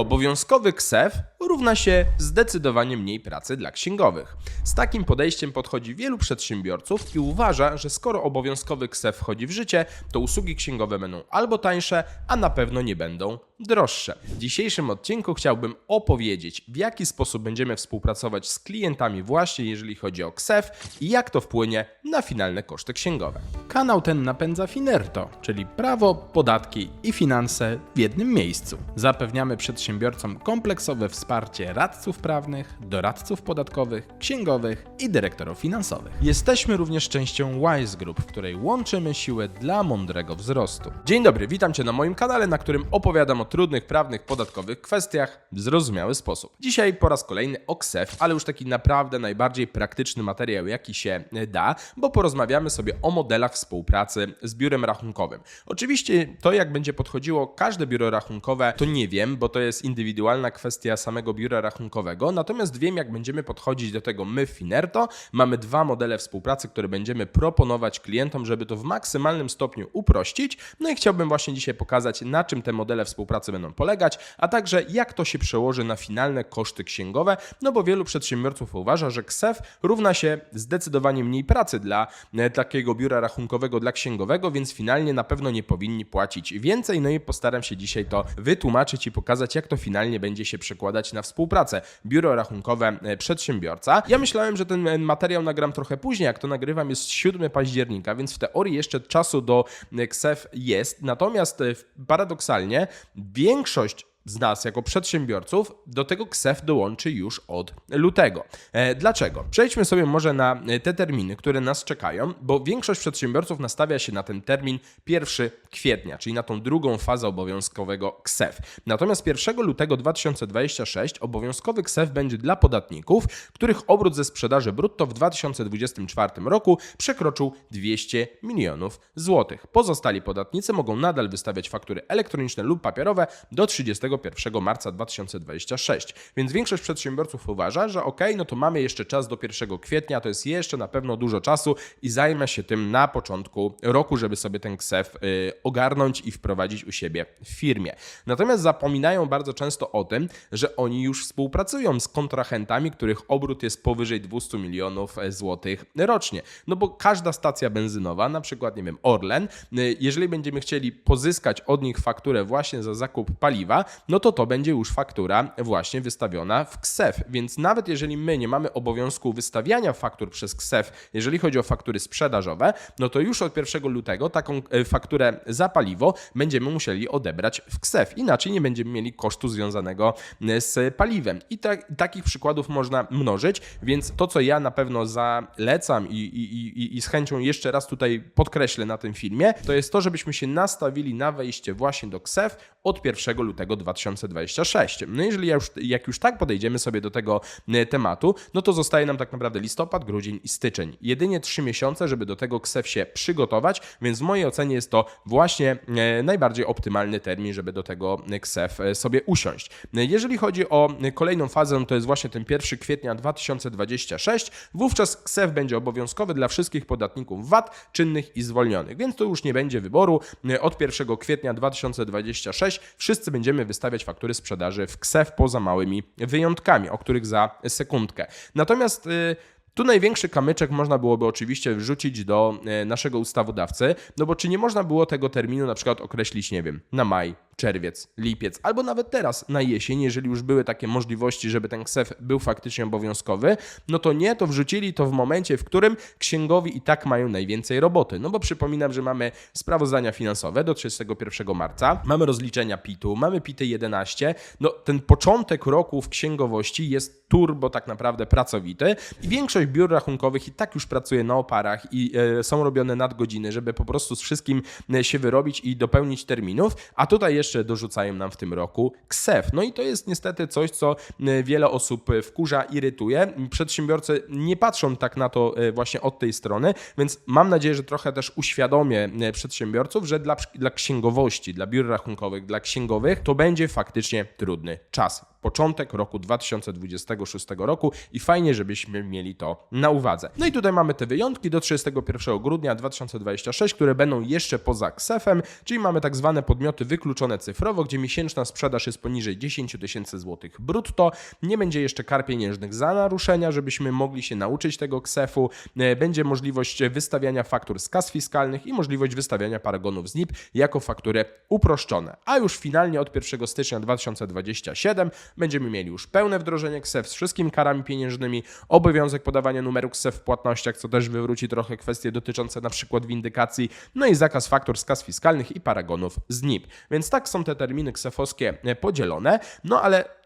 Obowiązkowy KSEF równa się zdecydowanie mniej pracy dla księgowych. Z takim podejściem podchodzi wielu przedsiębiorców i uważa, że skoro obowiązkowy KSEF wchodzi w życie, to usługi księgowe będą albo tańsze, a na pewno nie będą droższe. W dzisiejszym odcinku chciałbym opowiedzieć, w jaki sposób będziemy współpracować z klientami właśnie jeżeli chodzi o KSEF i jak to wpłynie na finalne koszty księgowe. Kanał ten napędza Finerto, czyli prawo, podatki i finanse w jednym miejscu. Zapewniamy przedsiębiorcom kompleksowe wsparcie radców prawnych, doradców podatkowych, księgowych i dyrektorów finansowych. Jesteśmy również częścią Wise Group, w której łączymy siłę dla mądrego wzrostu. Dzień dobry, witam Cię na moim kanale, na którym opowiadam o trudnych prawnych, podatkowych kwestiach w zrozumiały sposób. Dzisiaj po raz kolejny o KSEF, ale już taki naprawdę najbardziej praktyczny materiał, jaki się da, bo porozmawiamy sobie o modelach współpracy z biurem rachunkowym. Oczywiście to, jak będzie podchodziło każde biuro rachunkowe, to nie wiem, bo to jest indywidualna kwestia samego biura rachunkowego, natomiast wiem, jak będziemy podchodzić do tego my w Finerto. Mamy dwa modele współpracy, które będziemy proponować klientom, żeby to w maksymalnym stopniu uprościć. No i chciałbym właśnie dzisiaj pokazać, na czym te modele współpracy będą polegać, a także jak to się przełoży na finalne koszty księgowe, no bo wielu przedsiębiorców uważa, że KSEF równa się zdecydowanie mniej pracy dla e, takiego biura rachunkowego, dla księgowego, więc finalnie na pewno nie powinni płacić więcej. No i postaram się dzisiaj to wytłumaczyć i pokazać, jak to finalnie będzie się przekładać na współpracę biuro rachunkowe e, przedsiębiorca. Ja myślałem, że ten e, materiał nagram trochę później, jak to nagrywam jest 7 października, więc w teorii jeszcze czasu do e, KSEF jest. Natomiast paradoksalnie większość z nas jako przedsiębiorców do tego KSEF dołączy już od lutego. E, dlaczego? Przejdźmy sobie może na e, te terminy, które nas czekają, bo większość przedsiębiorców nastawia się na ten termin 1 kwietnia, czyli na tą drugą fazę obowiązkowego KSEF. Natomiast 1 lutego 2026 obowiązkowy KSEF będzie dla podatników, których obrót ze sprzedaży brutto w 2024 roku przekroczył 200 milionów złotych. Pozostali podatnicy mogą nadal wystawiać faktury elektroniczne lub papierowe do 31 marca 2026. Więc większość przedsiębiorców uważa, że ok, no to mamy jeszcze czas do 1 kwietnia, to jest jeszcze na pewno dużo czasu i zajmę się tym na początku roku, żeby sobie ten KSEF y, ogarnąć i wprowadzić u siebie w firmie. Natomiast zapominają bardzo często o tym, że oni już współpracują z kontrahentami, których obrót jest powyżej 200 milionów złotych rocznie. No bo każda stacja benzynowa, na przykład, nie wiem, Orlen, y, jeżeli będziemy chcieli pozyskać od nich fakturę właśnie za zakup paliwa, no to to będzie już faktura właśnie wystawiona w KSEF. Więc nawet jeżeli my nie mamy obowiązku wystawiania faktur przez KSEF, jeżeli chodzi o faktury sprzedażowe, no to już od 1 lutego taką e, fakturę za paliwo będziemy musieli odebrać w KSEF. Inaczej nie będziemy mieli kosztu związanego e, z paliwem. I tak, takich przykładów można mnożyć, więc to, co ja na pewno zalecam i, i, i, i z chęcią jeszcze raz tutaj podkreślę na tym filmie, to jest to, żebyśmy się nastawili na wejście właśnie do KSEF od 1 lutego 2026. No jeżeli ja już, jak już tak podejdziemy sobie do tego e, tematu, no to zostaje nam tak naprawdę listopad, grudzień i styczeń. Jedynie 3 miesiące, żeby do tego KSEF się przygotować, więc w mojej ocenie jest to właśnie e, najbardziej optymalny termin, żeby do tego KSEF e, sobie usiąść. Jeżeli chodzi o kolejną fazę, to jest właśnie ten 1 kwietnia 2026, wówczas KSEF będzie obowiązkowy dla wszystkich podatników VAT czynnych i zwolnionych, więc to już nie będzie wyboru. Od 1 kwietnia 2026 wszyscy będziemy wystawiać faktury sprzedaży w KSEF poza małymi wyjątkami, o których za sekundkę. Natomiast y, tu największy kamyczek można byłoby oczywiście wrzucić do e, naszego ustawodawcy, no bo czy nie można było tego terminu na przykład określić, nie wiem, na maj, czerwiec, lipiec, albo nawet teraz na jesień, jeżeli już były takie możliwości, żeby ten KSEF był faktycznie obowiązkowy, no to nie, to wrzucili to w momencie, w którym księgowi i tak mają najwięcej roboty. No bo przypominam, że mamy sprawozdania finansowe do 31 marca, mamy rozliczenia PIT-u, mamy PIT 11, no ten początek roku w księgowości jest turbo tak naprawdę pracowity i większość biur rachunkowych i tak już pracuje na oparach i e, są robione nadgodziny, żeby po prostu z wszystkim e, się wyrobić i dopełnić terminów, a tutaj jeszcze dorzucają nam w tym roku KSEF. No i to jest niestety coś, co e, wiele osób wkurza, irytuje. Przedsiębiorcy nie patrzą tak na to właśnie od tej strony, więc mam nadzieję, że trochę też uświadomię przedsiębiorców, że dla, dla księgowości, dla biur rachunkowych, dla księgowych to będzie faktycznie trudny czas początek roku 2026 roku i fajnie, żebyśmy mieli to na uwadze. No i tutaj mamy te wyjątki do 31 grudnia 2026, które będą jeszcze poza KSEF-em, czyli mamy tak zwane podmioty wykluczone cyfrowo, gdzie miesięczna sprzedaż jest poniżej 10 tysięcy złotych brutto. Nie będzie jeszcze kar pieniężnych za naruszenia, żebyśmy mogli się nauczyć tego KSEF-u. E, Będzie możliwość wystawiania faktur z kas fiskalnych i możliwość wystawiania paragonów z NIP jako faktury uproszczone. A już finalnie od 1 stycznia 2027 będziemy mieli już pełne wdrożenie KSEF z wszystkimi karami pieniężnymi, obowiązek podawania numeru KSEF w płatnościach, co też wywróci trochę kwestie dotyczące na przykład windykacji, no i zakaz faktur z kas fiskalnych i paragonów z NIP. Więc tak są te terminy ksefowskie e, podzielone, no ale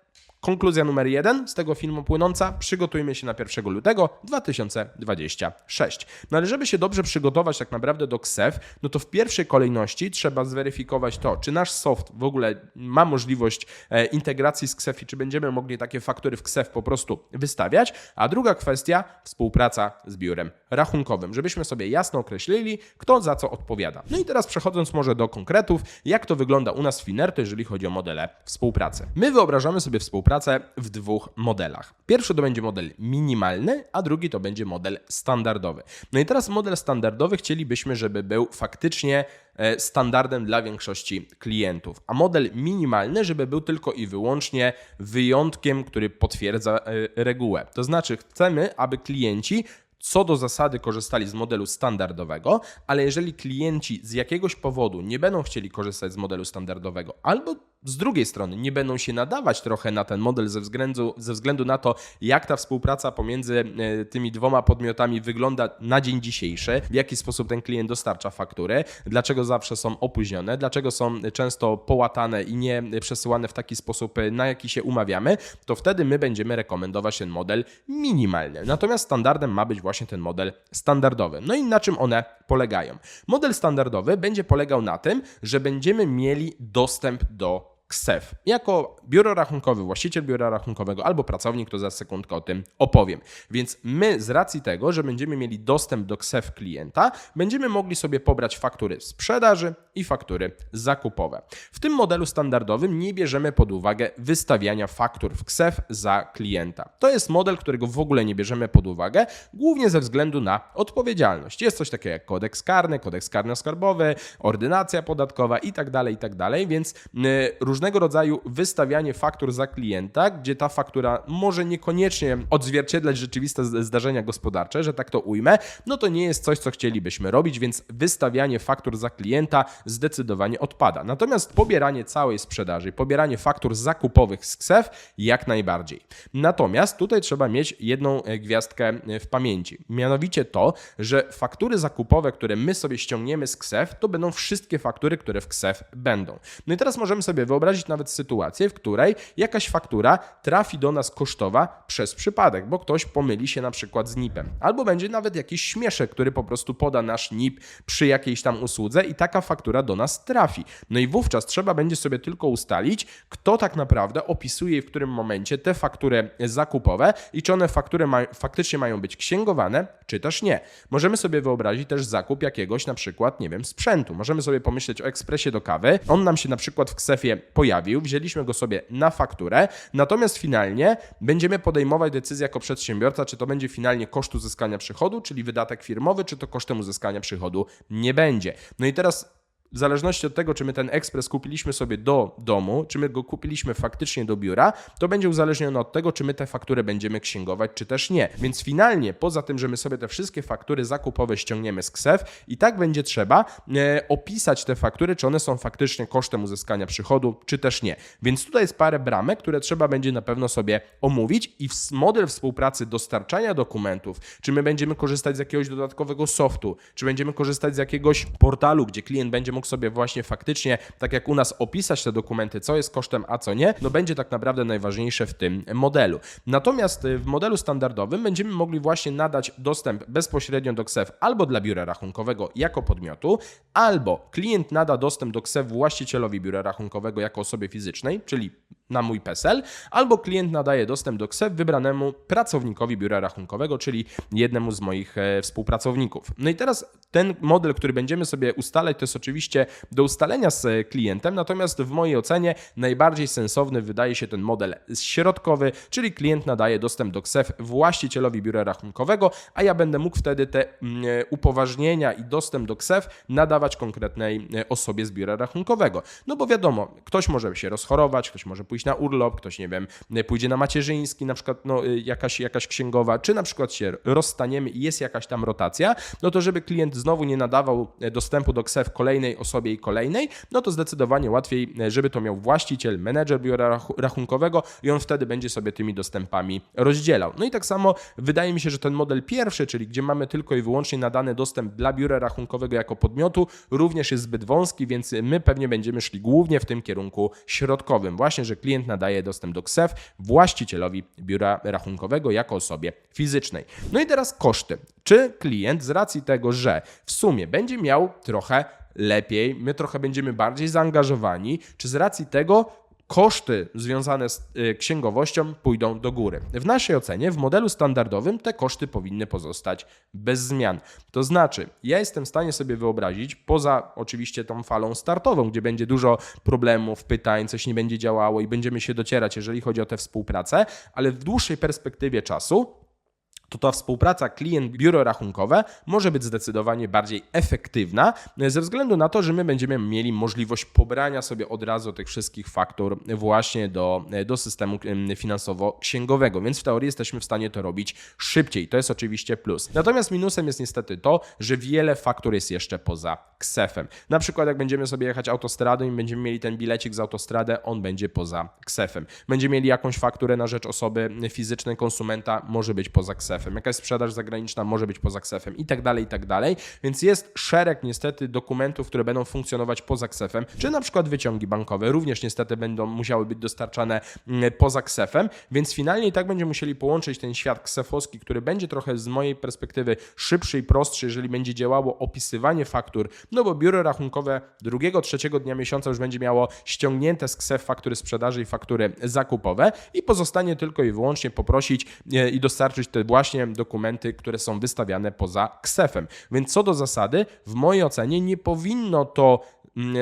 Konkluzja numer jeden z tego filmu płynąca: przygotujmy się na 1 lutego 2026. No ale żeby się dobrze przygotować tak naprawdę do KSEF, no to w pierwszej kolejności trzeba zweryfikować to, czy nasz soft w ogóle ma możliwość e, integracji z KSEF i czy będziemy mogli takie faktury w KSEF po prostu wystawiać. A druga kwestia współpraca z biurem rachunkowym, żebyśmy sobie jasno określili, kto za co odpowiada. No i teraz przechodząc może do konkretów, jak to wygląda u nas w Finerto, jeżeli chodzi o modele współpracy. My wyobrażamy sobie współpracę w dwóch modelach. Pierwszy to będzie model minimalny, a drugi to będzie model standardowy. No i teraz model standardowy chcielibyśmy, żeby był faktycznie e, standardem dla większości klientów, a model minimalny, żeby był tylko i wyłącznie wyjątkiem, który potwierdza e, regułę. To znaczy chcemy, aby klienci co do zasady korzystali z modelu standardowego, ale jeżeli klienci z jakiegoś powodu nie będą chcieli korzystać z modelu standardowego, albo z drugiej strony nie będą się nadawać trochę na ten model ze względu, ze względu na to, jak ta współpraca pomiędzy e, tymi dwoma podmiotami wygląda na dzień dzisiejszy, w jaki sposób ten klient dostarcza faktury, dlaczego zawsze są opóźnione, dlaczego są często połatane i nie przesyłane w taki sposób, e, na jaki się umawiamy, to wtedy my będziemy rekomendować ten model minimalny. Natomiast standardem ma być właśnie ten model standardowy. No i na czym one polegają? Model standardowy będzie polegał na tym, że będziemy mieli dostęp do KSEF. Jako biuro rachunkowe, właściciel biura rachunkowego albo pracownik, to za sekundkę o tym opowiem. Więc my z racji tego, że będziemy mieli dostęp do KSEF klienta, będziemy mogli sobie pobrać faktury sprzedaży i faktury zakupowe. W tym modelu standardowym nie bierzemy pod uwagę wystawiania faktur w KSEF za klienta. To jest model, którego w ogóle nie bierzemy pod uwagę, głównie ze względu na odpowiedzialność. Jest coś takiego jak kodeks karny, kodeks karno-skarbowy, ordynacja podatkowa i tak dalej, i tak więc yy, różnego rodzaju wystawianie faktur za klienta, gdzie ta faktura może niekoniecznie odzwierciedlać rzeczywiste zdarzenia gospodarcze, że tak to ujmę, no to nie jest coś, co chcielibyśmy robić, więc wystawianie faktur za klienta zdecydowanie odpada. Natomiast pobieranie całej sprzedaży, pobieranie faktur zakupowych z KSEF jak najbardziej. Natomiast tutaj trzeba mieć jedną e, gwiazdkę e, w pamięci. Mianowicie to, że faktury zakupowe, które my sobie ściągniemy z KSEF, to będą wszystkie faktury, które w KSEF będą. No i teraz możemy sobie wyobrazić nawet sytuację, w której jakaś faktura trafi do nas kosztowa przez przypadek, bo ktoś pomyli się na przykład z NIP-em. Albo będzie nawet jakiś śmieszek, który po prostu poda nasz NIP przy jakiejś tam usłudze i taka faktura do nas trafi. No i wówczas trzeba będzie sobie tylko ustalić, kto tak naprawdę opisuje w którym momencie te faktury zakupowe i czy one faktury ma, faktycznie mają być księgowane, czy też nie. Możemy sobie wyobrazić też zakup jakiegoś na przykład, nie wiem, sprzętu. Możemy sobie pomyśleć o ekspresie do kawy. On nam się na przykład w ksefie pojawił, wzięliśmy go sobie na fakturę, natomiast finalnie będziemy podejmować decyzję jako przedsiębiorca, czy to będzie finalnie koszt uzyskania przychodu, czyli wydatek firmowy, czy to kosztem uzyskania przychodu nie będzie. No i teraz w zależności od tego, czy my ten ekspres kupiliśmy sobie do domu, czy my go kupiliśmy faktycznie do biura, to będzie uzależnione od tego, czy my te faktury będziemy księgować, czy też nie. Więc finalnie, poza tym, że my sobie te wszystkie faktury zakupowe ściągniemy z KSEF, i tak będzie trzeba e, opisać te faktury, czy one są faktycznie kosztem uzyskania przychodu, czy też nie. Więc tutaj jest parę bramek, które trzeba będzie na pewno sobie omówić i model współpracy dostarczania dokumentów, czy my będziemy korzystać z jakiegoś dodatkowego softu, czy będziemy korzystać z jakiegoś portalu, gdzie klient będzie mógł sobie właśnie faktycznie, tak jak u nas, opisać te dokumenty, co jest kosztem, a co nie, no będzie tak naprawdę najważniejsze w tym modelu. Natomiast y, w modelu standardowym będziemy mogli właśnie nadać dostęp bezpośrednio do KSEF albo dla biura rachunkowego jako podmiotu, albo klient nada dostęp do KSEF właścicielowi biura rachunkowego jako osobie fizycznej, czyli na mój PESEL, albo klient nadaje dostęp do KSEF wybranemu pracownikowi biura rachunkowego, czyli jednemu z moich e, współpracowników. No i teraz ten model, który będziemy sobie ustalać, to jest oczywiście do ustalenia z e, klientem, natomiast w mojej ocenie najbardziej sensowny wydaje się ten model środkowy, czyli klient nadaje dostęp do KSEF właścicielowi biura rachunkowego, a ja będę mógł wtedy te mm, e, upoważnienia i dostęp do KSEF nadawać konkretnej osobie z biura rachunkowego. No bo wiadomo, ktoś może się rozchorować, ktoś może pójść na urlop, ktoś, nie wiem, pójdzie na macierzyński, na przykład no, y, jakaś, jakaś księgowa, czy na przykład się rozstaniemy i jest jakaś tam rotacja, no to żeby klient znowu nie nadawał e, dostępu do KSEF kolejnej osobie i kolejnej, no to zdecydowanie łatwiej, e, żeby to miał właściciel, menedżer biura rach- rachunkowego i on wtedy będzie sobie tymi dostępami rozdzielał. No i tak samo wydaje mi się, że ten model pierwszy, czyli gdzie mamy tylko i wyłącznie nadany dostęp dla biura rachunkowego jako podmiotu, również jest zbyt wąski, więc my pewnie będziemy szli głównie w tym kierunku środkowym. Właśnie, że klient nadaje dostęp do KSEF właścicielowi biura rachunkowego jako osobie fizycznej. No i teraz koszty. Czy klient z racji tego, że w sumie będzie miał trochę lepiej, my trochę będziemy bardziej zaangażowani, czy z racji tego koszty związane z y, księgowością pójdą do góry. W naszej ocenie, w modelu standardowym, te koszty powinny pozostać bez zmian. To znaczy, ja jestem w stanie sobie wyobrazić, poza oczywiście tą falą startową, gdzie będzie dużo problemów, pytań, coś nie będzie działało i będziemy się docierać, jeżeli chodzi o tę współpracę, ale w dłuższej perspektywie czasu to ta współpraca klient-biuro rachunkowe może być zdecydowanie bardziej efektywna, ze względu na to, że my będziemy mieli możliwość pobrania sobie od razu tych wszystkich faktur właśnie do, do systemu em, finansowo-księgowego, więc w teorii jesteśmy w stanie to robić szybciej. To jest oczywiście plus. Natomiast minusem jest niestety to, że wiele faktur jest jeszcze poza KSEF-em. Na przykład jak będziemy sobie jechać autostradą i będziemy mieli ten bilecik z autostrady, on będzie poza KSEF-em. Będziemy mieli jakąś fakturę na rzecz osoby fizycznej, konsumenta, może być poza KSEF-em. Jakaś sprzedaż zagraniczna może być poza KSEF-em i tak dalej, i tak dalej. Więc jest szereg niestety dokumentów, które będą funkcjonować poza KSEF-em, czy na przykład wyciągi bankowe również niestety będą musiały być dostarczane mm, poza KSEF-em, więc finalnie i tak będziemy musieli połączyć ten świat ksefowski, który będzie trochę z mojej perspektywy szybszy i prostszy, jeżeli będzie działało opisywanie faktur, no bo biuro rachunkowe drugiego, trzeciego dnia miesiąca już będzie miało ściągnięte z KSEF faktury sprzedaży i faktury zakupowe i pozostanie tylko i wyłącznie poprosić e, i dostarczyć te właśnie dokumenty, które są wystawiane poza KSEF-em. Więc co do zasady, w mojej ocenie nie powinno to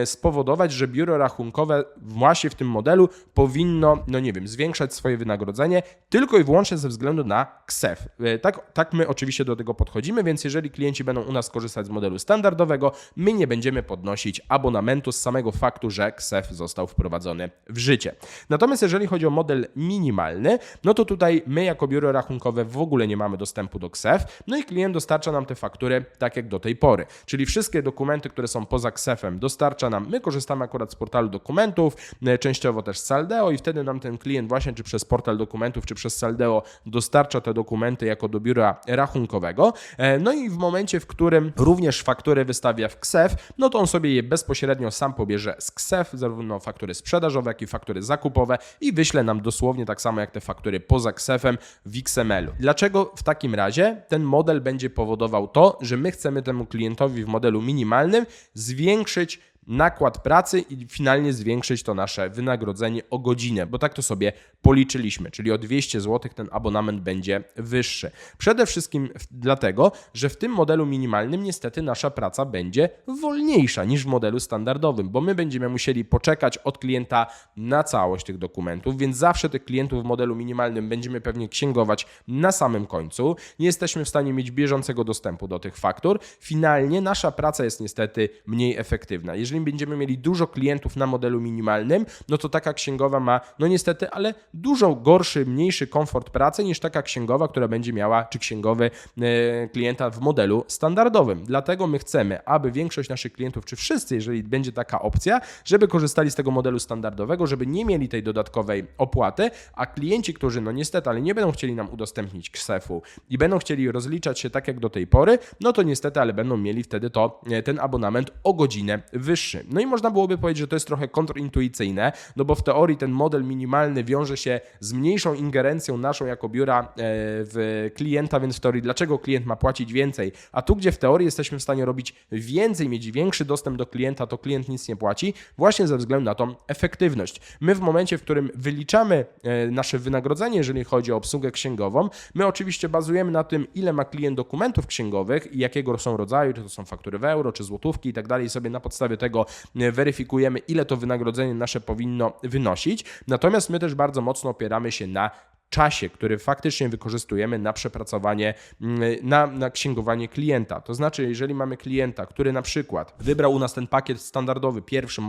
spowodować, że biuro rachunkowe właśnie w tym modelu powinno, no nie wiem, zwiększać swoje wynagrodzenie tylko i wyłącznie ze względu na KSEF. E, Tak, tak my oczywiście do tego podchodzimy, więc jeżeli klienci będą u nas korzystać z modelu standardowego, my nie będziemy podnosić abonamentu z samego faktu, że KSEF został wprowadzony w życie. Natomiast jeżeli chodzi o model minimalny, no to tutaj my jako biuro rachunkowe w ogóle nie mamy dostępu do KSEF, no i klient dostarcza nam te faktury tak jak do tej pory. Czyli wszystkie dokumenty, które są poza KSEF-em dostarcza nam, my korzystamy akurat z portalu dokumentów, e, częściowo też z Saldeo i wtedy nam ten klient właśnie czy przez portal dokumentów, czy przez Saldeo dostarcza te dokumenty jako do biura rachunkowego. E, No i w momencie, w którym również faktury wystawia w KSEF, no to on sobie je bezpośrednio sam pobierze z KSEF, zarówno faktury sprzedażowe, jak i faktury zakupowe i wyśle nam dosłownie tak samo jak te faktury poza KSEF-em w XML-u. Dlaczego w takim razie ten model będzie powodował to, że my chcemy temu klientowi w modelu minimalnym zwiększyć nakład pracy i finalnie zwiększyć to nasze wynagrodzenie o godzinę, bo tak to sobie policzyliśmy, czyli o 200 zł ten abonament będzie wyższy. Przede wszystkim dlatego, że w tym modelu minimalnym niestety nasza praca będzie wolniejsza niż w modelu standardowym, bo my będziemy musieli poczekać od klienta na całość tych dokumentów, więc zawsze tych klientów w modelu minimalnym będziemy pewnie księgować na samym końcu. Nie jesteśmy w stanie mieć bieżącego dostępu do tych faktur. Finalnie nasza praca jest niestety mniej efektywna. Jeżeli będziemy mieli dużo klientów na modelu minimalnym, no to taka księgowa ma, no niestety, ale dużo gorszy, mniejszy komfort pracy niż taka księgowa, która będzie miała, czy księgowy e, klienta w modelu standardowym. Dlatego my chcemy, aby większość naszych klientów, czy wszyscy, jeżeli będzie taka opcja, żeby korzystali z tego modelu standardowego, żeby nie mieli tej dodatkowej opłaty, a klienci, którzy no niestety, ale nie będą chcieli nam udostępnić KSEF-u i będą chcieli rozliczać się tak jak do tej pory, no to niestety, ale będą mieli wtedy to, e, ten abonament o godzinę wyższy. Wyższy. No i można byłoby powiedzieć, że to jest trochę kontrintuicyjne, no bo w teorii ten model minimalny wiąże się z mniejszą ingerencją naszą jako biura e, w klienta, więc w teorii dlaczego klient ma płacić więcej, a tu gdzie w teorii jesteśmy w stanie robić więcej, mieć większy dostęp do klienta, to klient nic nie płaci, właśnie ze względu na tą efektywność. My w momencie, w którym wyliczamy e, nasze wynagrodzenie, jeżeli chodzi o obsługę księgową, my oczywiście bazujemy na tym, ile ma klient dokumentów księgowych i jakiego są rodzaju, czy to są faktury w euro, czy złotówki i tak dalej. Sobie na podstawie tego e, weryfikujemy, ile to wynagrodzenie nasze powinno wynosić. Natomiast my też bardzo mocno opieramy się na czasie, który faktycznie wykorzystujemy na przepracowanie, mm, na, na księgowanie klienta. To znaczy, jeżeli mamy klienta, który na przykład wybrał u nas ten pakiet standardowy, pierwszy, e,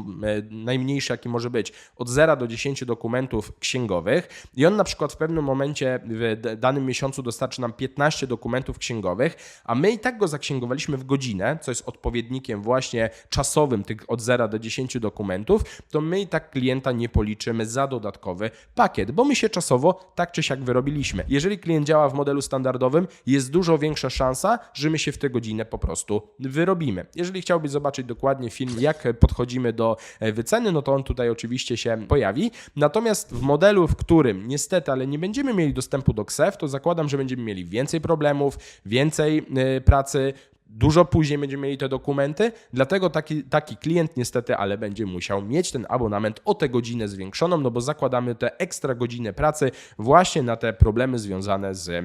najmniejszy jaki może być, od 0 do 10 dokumentów księgowych i on na przykład w pewnym momencie w danym miesiącu dostarczy nam 15 dokumentów księgowych, a my i tak go zaksięgowaliśmy w godzinę, co jest odpowiednikiem właśnie czasowym tych od 0 do 10 dokumentów, to my i tak klienta nie policzymy za dodatkowy pakiet, bo my się czasowo tak czy siak wyrobiliśmy. Jeżeli klient działa w modelu standardowym, jest dużo większa szansa, że my się w tę godzinę po prostu wyrobimy. Jeżeli chciałbyś zobaczyć dokładnie film, jak podchodzimy do e, wyceny, no to on tutaj oczywiście się pojawi. Natomiast w modelu, w którym niestety, ale nie będziemy mieli dostępu do KSEF, to zakładam, że będziemy mieli więcej problemów, więcej e, pracy, Dużo później będziemy mieli te dokumenty, dlatego taki, taki klient niestety, ale będzie musiał mieć ten abonament o tę godzinę zwiększoną, no bo zakładamy te ekstra godziny pracy właśnie na te problemy związane z e,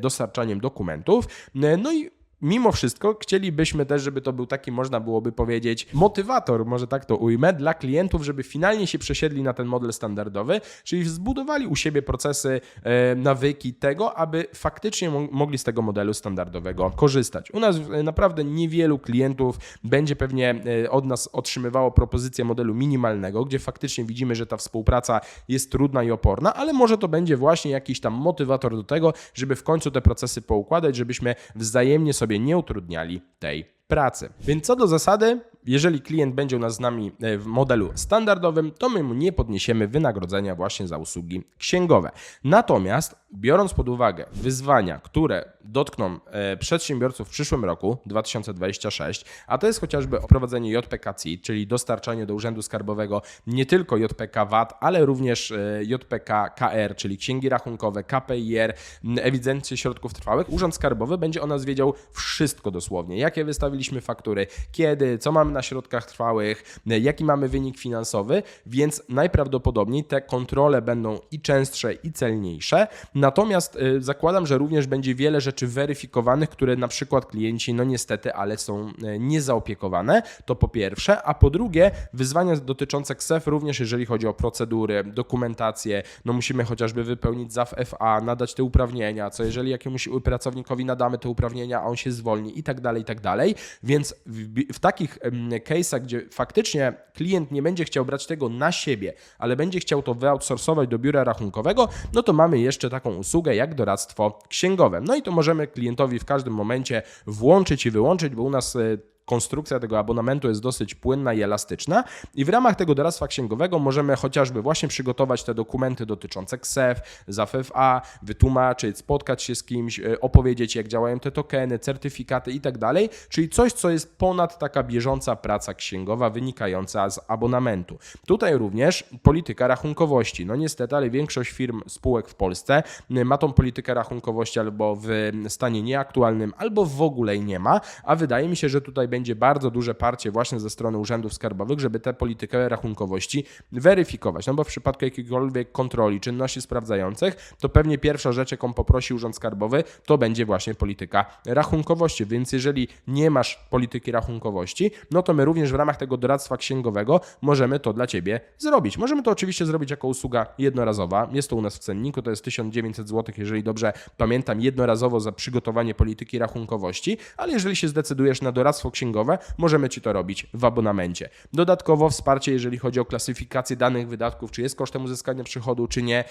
dostarczaniem dokumentów. E, No i Mimo wszystko chcielibyśmy też, żeby to był taki, można byłoby powiedzieć, motywator, może tak to ujmę, dla klientów, żeby finalnie się przesiedli na ten model standardowy, czyli zbudowali u siebie procesy, e, nawyki tego, aby faktycznie mo- mogli z tego modelu standardowego korzystać. U nas e, naprawdę niewielu klientów będzie pewnie e, od nas otrzymywało propozycję modelu minimalnego, gdzie faktycznie widzimy, że ta współpraca jest trudna i oporna, ale może to będzie właśnie jakiś tam motywator do tego, żeby w końcu te procesy poukładać, żebyśmy wzajemnie sobie nie utrudniali tej pracy. Więc co do zasady, jeżeli klient będzie u nas z nami e, w modelu standardowym, to my mu nie podniesiemy wynagrodzenia właśnie za usługi księgowe. Natomiast biorąc pod uwagę wyzwania, które dotkną e, przedsiębiorców w przyszłym roku 2026, a to jest chociażby wprowadzenie JPK CIT, czyli dostarczanie do Urzędu Skarbowego nie tylko JPK VAT, ale również e, JPK KR, czyli księgi rachunkowe, KPIR, ewidencję środków trwałych. Urząd Skarbowy będzie o nas wiedział wszystko dosłownie. Jakie wystawiliśmy faktury, kiedy, co mamy na środkach trwałych, m, jaki mamy wynik finansowy, więc najprawdopodobniej te kontrole będą i częstsze, i celniejsze. Natomiast y, zakładam, że również będzie wiele rzeczy weryfikowanych, które na przykład klienci, no niestety, ale są y, niezaopiekowane. To po pierwsze, a po drugie, wyzwania dotyczące KSEF również, jeżeli chodzi o procedury, dokumentację, no musimy chociażby wypełnić ZAW FA, nadać te uprawnienia, co jeżeli jakiemuś pracownikowi nadamy te uprawnienia, a on się zwolni i tak dalej, i tak dalej. Więc w, w takich em, case'ach, gdzie faktycznie klient nie będzie chciał brać tego na siebie, ale będzie chciał to wyoutsourcować do biura rachunkowego, no to mamy jeszcze taką usługę jak doradztwo księgowe. No i to możemy klientowi w każdym momencie włączyć i wyłączyć, bo u nas e, konstrukcja tego abonamentu jest dosyć płynna i elastyczna i w ramach tego doradztwa księgowego możemy chociażby właśnie przygotować te dokumenty dotyczące KSEF, ZAFFA, wytłumaczyć, spotkać się z kimś, e, opowiedzieć jak działają te tokeny, certyfikaty i tak dalej, czyli coś, co jest ponad taka bieżąca praca księgowa wynikająca z abonamentu. Tutaj również polityka rachunkowości. No niestety, ale większość firm, spółek w Polsce m, ma tą politykę rachunkowości albo w stanie nieaktualnym, albo w ogóle jej nie ma, a wydaje mi się, że tutaj będzie bardzo duże parcie właśnie ze strony urzędów skarbowych, żeby tę politykę rachunkowości weryfikować. No bo w przypadku jakiejkolwiek kontroli, czynności sprawdzających, to pewnie pierwsza rzecz, jaką poprosi urząd skarbowy, to będzie właśnie polityka rachunkowości. Więc jeżeli nie masz polityki rachunkowości, no to my również w ramach tego doradztwa księgowego możemy to dla ciebie zrobić. Możemy to oczywiście zrobić jako usługa jednorazowa. Jest to u nas w cenniku, to jest 1900 zł, jeżeli dobrze pamiętam, jednorazowo za przygotowanie polityki rachunkowości, ale jeżeli się zdecydujesz na doradztwo księgowe, możemy ci to robić w abonamencie. Dodatkowo wsparcie, jeżeli chodzi o klasyfikację danych wydatków, czy jest kosztem uzyskania przychodu, czy nie,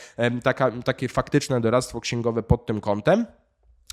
taka, takie faktyczne doradztwo księgowe pod tym kątem.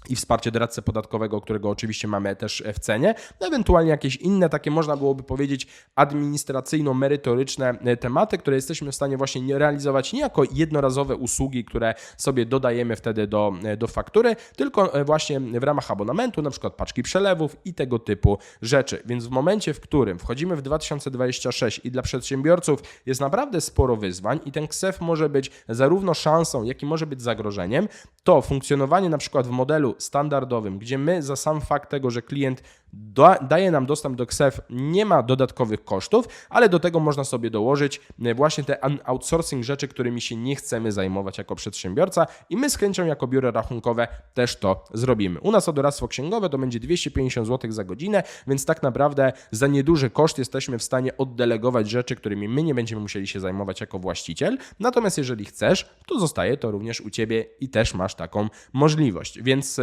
I wsparcie doradcy podatkowego, którego oczywiście mamy też w cenie, no ewentualnie jakieś inne takie, można byłoby powiedzieć, administracyjno-merytoryczne e, tematy, które jesteśmy w stanie właśnie nie realizować nie jako jednorazowe usługi, które sobie dodajemy wtedy do, e, do faktury, tylko e, właśnie w ramach abonamentu, na przykład paczki przelewów i tego typu rzeczy. Więc w momencie, w którym wchodzimy w 2026 i dla przedsiębiorców jest naprawdę sporo wyzwań i ten KSEF może być zarówno szansą, jak i może być zagrożeniem, to funkcjonowanie na przykład w modelu standardowym, gdzie my za sam fakt tego, że klient da, daje nam dostęp do KSEF, nie ma dodatkowych kosztów, ale do tego można sobie dołożyć e, właśnie te outsourcing rzeczy, którymi się nie chcemy zajmować jako przedsiębiorca i my z chęcią jako biuro rachunkowe też to zrobimy. U nas doradztwo księgowe to będzie 250 zł za godzinę, więc tak naprawdę za nieduży koszt jesteśmy w stanie oddelegować rzeczy, którymi my nie będziemy musieli się zajmować jako właściciel. Natomiast jeżeli chcesz, to zostaje to również u Ciebie i też masz taką możliwość. Więc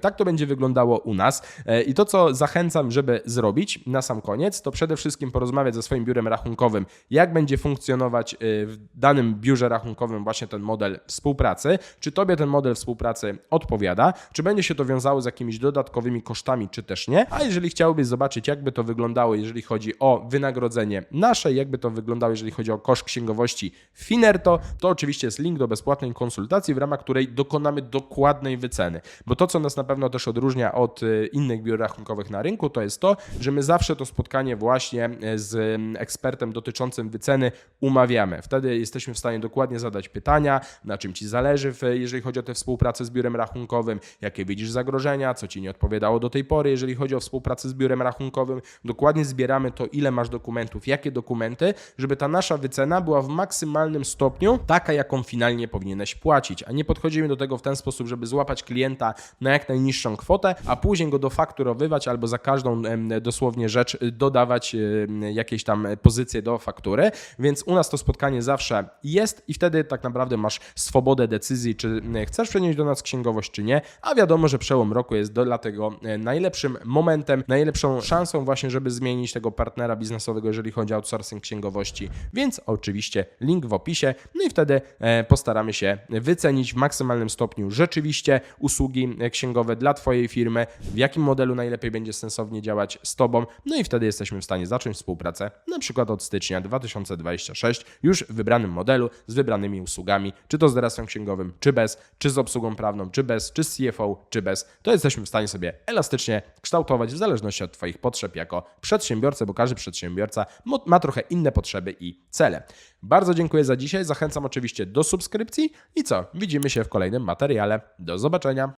tak to będzie wyglądało u nas. E, I to, co zachęcam, żeby zrobić na sam koniec, to przede wszystkim porozmawiać ze swoim biurem rachunkowym, jak będzie funkcjonować e, w danym biurze rachunkowym właśnie ten model współpracy, czy Tobie ten model współpracy odpowiada, czy będzie się to wiązało z jakimiś dodatkowymi kosztami, czy też nie. A jeżeli chciałbyś zobaczyć, jakby to wyglądało, jeżeli chodzi o wynagrodzenie nasze, jakby to wyglądało, jeżeli chodzi o koszt księgowości Finerto, to oczywiście jest link do bezpłatnej konsultacji, w ramach której dokonamy dokładnej wyceny. Bo to, co nas na pewno też odróżnia od y, innych biur rachunkowych na rynku, to jest to, że my zawsze to spotkanie właśnie y, z ekspertem dotyczącym wyceny umawiamy. Wtedy jesteśmy w stanie dokładnie zadać pytania, na czym Ci zależy, jeżeli chodzi o tę współpracę z biurem rachunkowym, jakie widzisz zagrożenia, co Ci nie odpowiadało do tej pory, jeżeli chodzi o współpracę z biurem rachunkowym. Dokładnie zbieramy to, ile masz dokumentów, jakie dokumenty, żeby ta nasza wycena była w maksymalnym stopniu taka, jaką finalnie powinieneś płacić, a nie podchodzimy do tego w ten sposób, żeby złapać klienta na jak najniższą kwotę, a później go dofakturowywać albo za każdą dosłownie rzecz y, dodawać em, jakieś tam pozycje do faktury, więc u nas to spotkanie zawsze jest i wtedy tak naprawdę masz swobodę decyzji, czy chcesz przenieść do nas księgowość, czy nie, a wiadomo, że przełom roku jest do, dlatego e, najlepszym momentem, najlepszą szansą właśnie, żeby zmienić tego partnera biznesowego, jeżeli chodzi o outsourcing księgowości, więc oczywiście link w opisie, no i wtedy e, postaramy się wycenić w maksymalnym stopniu rzeczywiście usługi e, księgowe dla Twojej firmy, w jakim modelu najlepiej będzie sensownie działać z Tobą, no i wtedy jesteśmy w stanie zacząć współpracę, na przykład od stycznia 2026, już w wybranym modelu, z wybranymi usługami, czy to z doradztwem księgowym, czy bez, czy z obsługą prawną, czy bez, czy z CFO, czy bez, to jesteśmy w stanie sobie elastycznie kształtować w zależności od Twoich potrzeb jako przedsiębiorcy, bo każdy przedsiębiorca ma trochę inne potrzeby i cele. Bardzo dziękuję za dzisiaj, zachęcam oczywiście do subskrypcji i co, widzimy się w kolejnym materiale. Do zobaczenia.